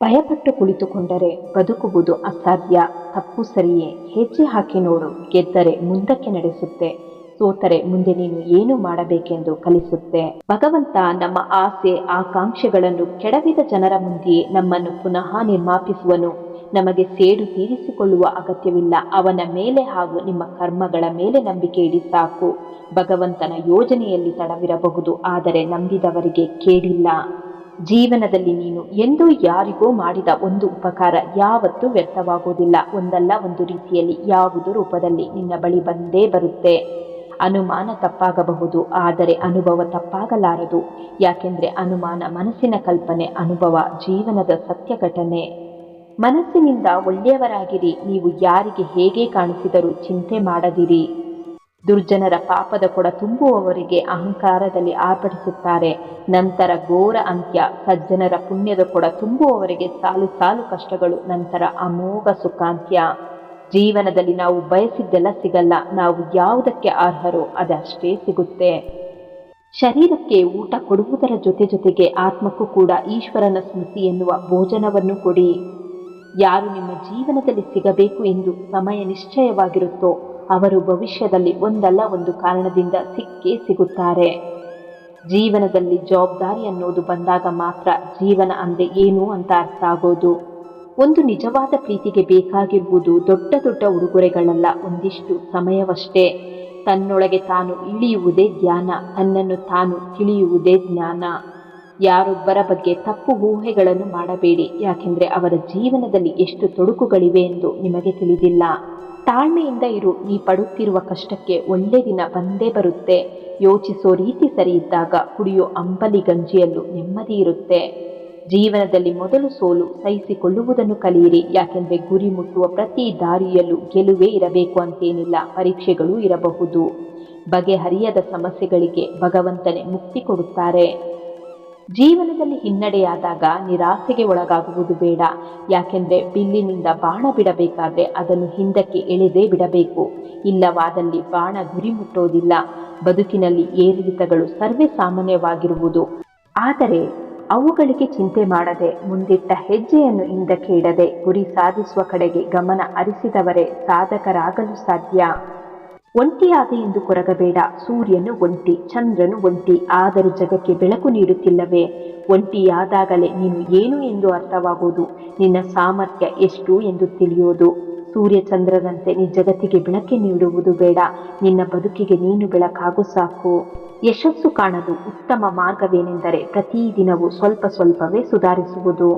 ಭಯಪಟ್ಟು ಕುಳಿತುಕೊಂಡರೆ ಬದುಕುವುದು ಅಸಾಧ್ಯ. ತಪ್ಪು ಸರಿಯೇ. ಹೆಜ್ಜೆ ಹಾಕಿ ನೋಡು. ಗೆದ್ದರೆ ಮುಂದಕ್ಕೆ ನಡೆಸುತ್ತೆ. ಸೋತರೆ ಮುಂದೆ ನೀನು ಏನು ಮಾಡಬೇಕೆಂದು ಕಲಿಸುತ್ತೆ. ಭಗವಂತ ನಮ್ಮ ಆಸೆ, ಆಕಾಂಕ್ಷೆಗಳನ್ನು ಕೆಡವಿದ ಜನರ ಮುಂದೆಯೇ ನಮ್ಮನ್ನು ಪುನಃ ನಿರ್ಮಾಪಿಸುವನು. ನಮಗೆ ಸೇಡು ತೀರಿಸಿಕೊಳ್ಳುವ ಅಗತ್ಯವಿಲ್ಲ. ಅವನ ಮೇಲೆ ಹಾಗೂ ನಿಮ್ಮ ಕರ್ಮಗಳ ಮೇಲೆ ನಂಬಿಕೆ ಇಡಿ ಸಾಕು. ಭಗವಂತನ ಯೋಜನೆಯಲ್ಲಿ ತಡವಿರಬಹುದು. ಆದರೆ ನಂಬಿದವರಿಗೆ ಕೇಳಿಲ್ಲ ಜೀವನದಲ್ಲಿ ನೀನು ಎಂದು ಯಾರಿಗೋ ಮಾಡಿದ ಒಂದು ಉಪಕಾರ ಯಾವತ್ತೂ ವ್ಯರ್ಥವಾಗುವುದಿಲ್ಲ. ಒಂದಲ್ಲ ಒಂದು ರೀತಿಯಲ್ಲಿ ಯಾವುದು ರೂಪದಲ್ಲಿ ನಿನ್ನ ಬಳಿ ಬಂದೇ ಬರುತ್ತೆ. ಅನುಮಾನ ತಪ್ಪಾಗಬಹುದು, ಆದರೆ ಅನುಭವ ತಪ್ಪಾಗಲಾರದು. ಯಾಕೆಂದರೆ ಅನುಮಾನ ಮನಸ್ಸಿನ ಕಲ್ಪನೆ, ಅನುಭವ ಜೀವನದ ಸತ್ಯ ಘಟನೆ ಮನಸ್ಸಿನಿಂದ ಒಳ್ಳೆಯವರಾಗಿರಿ, ನೀವು ಯಾರಿಗೆ ಹೇಗೆ ಕಾಣಿಸಿದರೂ ಚಿಂತೆ ಮಾಡದಿರಿ. ದುರ್ಜನರ ಪಾಪದ ಕೊಡ ತುಂಬುವವರಿಗೆ ಅಹಂಕಾರದಲ್ಲಿ ಆರ್ಭಟಿಸುತ್ತಾರೆ. ನಂತರ ಘೋರ ಅಂತ್ಯ, ಸಜ್ಜನರ ಪುಣ್ಯದ ಕೊಡ ತುಂಬುವವರಿಗೆ ಸಾಲು ಸಾಲು ಕಷ್ಟಗಳು, ನಂತರ ಅಮೋಘ ಸುಖಾಂತ್ಯ. ಜೀವನದಲ್ಲಿ ನಾವು ಬಯಸಿದ್ದೆಲ್ಲ ಸಿಗಲ್ಲ, ನಾವು ಯಾವುದಕ್ಕೆ ಅರ್ಹರೋ ಅದಷ್ಟೇ ಸಿಗುತ್ತೆ. ಶರೀರಕ್ಕೆ ಊಟ ಕೊಡುವುದರ ಜೊತೆ ಜೊತೆಗೆ ಆತ್ಮಕ್ಕೂ ಕೂಡ ಈಶ್ವರನ ಸ್ಮೃತಿ ಎನ್ನುವ ಭೋಜನವನ್ನು ಕೊಡಿ. ಯಾರು ನಿಮ್ಮ ಜೀವನದಲ್ಲಿ ಸಿಗಬೇಕು ಎಂದು ಸಮಯ ನಿಶ್ಚಯವಾಗಿರುತ್ತೋ ಅವರು ಭವಿಷ್ಯದಲ್ಲಿ ಒಂದಲ್ಲ ಒಂದು ಕಾರಣದಿಂದ ಸಿಕ್ಕೇ ಸಿಗುತ್ತಾರೆ. ಜೀವನದಲ್ಲಿ ಜವಾಬ್ದಾರಿ ಅನ್ನೋದು ಬಂದಾಗ ಮಾತ್ರ ಜೀವನ ಅಂದ್ರೆ ಏನು ಅಂತ ಅರ್ಥ ಆಗೋದು. ಒಂದು ನಿಜವಾದ ಪ್ರೀತಿಗೆ ಬೇಕಾಗಿರುವುದು ದೊಡ್ಡ ದೊಡ್ಡ ಉಡುಗೊರೆಗಳಲ್ಲ, ಒಂದಿಷ್ಟು ಸಮಯವಷ್ಟೇ. ತನ್ನೊಳಗೆ ತಾನು ಇಳಿಯುವುದೇ ಧ್ಯಾನ ತನ್ನನ್ನು ತಾನು ತಿಳಿಯುವುದೇ ಜ್ಞಾನ. ಯಾರೊಬ್ಬರ ಬಗ್ಗೆ ತಪ್ಪು ಊಹೆಗಳನ್ನು ಮಾಡಬೇಡಿ, ಯಾಕೆಂದರೆ ಅವರ ಜೀವನದಲ್ಲಿ ಎಷ್ಟು ತೊಡಕುಗಳಿವೆ ಎಂದು ನಿಮಗೆ ತಿಳಿದಿಲ್ಲ. ತಾಳ್ಮೆಯಿಂದ ಇರು, ನೀ ಪಡುತ್ತಿರುವ ಕಷ್ಟಕ್ಕೆ ಒಳ್ಳೆ ದಿನ ಬಂದೇ ಬರುತ್ತೆ. ಯೋಚಿಸೋ ರೀತಿ ಸರಿ ಇದ್ದಾಗ ಕುಡಿಯೋ ಅಂಬಲಿ ಗಂಜಿಯಲ್ಲೂ ನೆಮ್ಮದಿ ಇರುತ್ತೆ. ಜೀವನದಲ್ಲಿ ಮೊದಲು ಸೋಲು ಸಹಿಸಿಕೊಳ್ಳುವುದನ್ನು ಕಲಿಯಿರಿ, ಯಾಕೆಂದರೆ ಗುರಿ ಮುಟ್ಟುವ ಪ್ರತಿ ದಾರಿಯಲ್ಲೂ ಗೆಲುವೇ ಇರಬೇಕು ಅಂತೇನಿಲ್ಲ, ಪರೀಕ್ಷೆಗಳು ಇರಬಹುದು. ಬಗೆಹರಿಯದ ಸಮಸ್ಯೆಗಳಿಗೆ ಭಗವಂತನೇ ಮುಕ್ತಿ ಕೊಡುತ್ತಾರೆ. ಜೀವನದಲ್ಲಿ ಹಿನ್ನಡೆಯಾದಾಗ ನಿರಾಸೆಗೆ ಒಳಗಾಗುವುದು ಬೇಡ. ಯಾಕೆಂದರೆ ಬಿಲ್ಲಿನಿಂದ ಬಾಣ ಬಿಡಬೇಕಾದ್ರೆ ಅದನ್ನು ಹಿಂದಕ್ಕೆ ಎಳೆದೇ ಬಿಡಬೇಕು. ಇಲ್ಲವಾದಲ್ಲಿ ಬಾಣ ಗುರಿ ಮುಟ್ಟೋದಿಲ್ಲ. ಬದುಕಿನಲ್ಲಿ ಏರಿಳಿತಗಳು ಸರ್ವೇ ಸಾಮಾನ್ಯವಾಗಿರುವುದು. ಆದರೆ ಅವುಗಳಿಗೆ ಚಿಂತೆ ಮಾಡದೆ ಮುಂದಿಟ್ಟ ಹೆಜ್ಜೆಯನ್ನು ಹಿಂದಕ್ಕೆ ಇಡದೆ ಗುರಿ ಸಾಧಿಸುವ ಕಡೆಗೆ ಗಮನ ಹರಿಸಿದವರೇ ಸಾಧಕರಾಗಲು ಸಾಧ್ಯ. ಒಂಟಿಯಾದೆ ಎಂದು ಕೊರಗಬೇಡ. ಸೂರ್ಯನು ಒಂಟಿ, ಚಂದ್ರನು ಒಂಟಿ, ಆದರೂ ಜಗಕ್ಕೆ ಬೆಳಕು ನೀಡುತ್ತಿಲ್ಲವೇ? ಒಂಟಿಯಾದಾಗಲೇ ನೀನು ಏನು ಎಂದು ಅರ್ಥವಾಗುವುದು? ನಿನ್ನ ಸಾಮರ್ಥ್ಯ ಎಷ್ಟು ಎಂದು ತಿಳಿಯೋದು? ಸೂರ್ಯ ಚಂದ್ರರಂತೆ ನೀ ಜಗತ್ತಿಗೆ ಬೆಳಕೆ ನೀಡುವುದು ಬೇಡ. ನಿನ್ನ ಬದುಕಿಗೆ ನೀನು ಬೆಳಕಾಗು ಸಾಕು. ಯಶಸ್ಸು ಕಾಣಲು ಉತ್ತಮ ಮಾರ್ಗವೇನೆಂದರೆ ಪ್ರತಿದಿನವೂ ಸ್ವಲ್ಪ ಸ್ವಲ್ಪವೇ ಸುಧಾರಿಸುವುದು.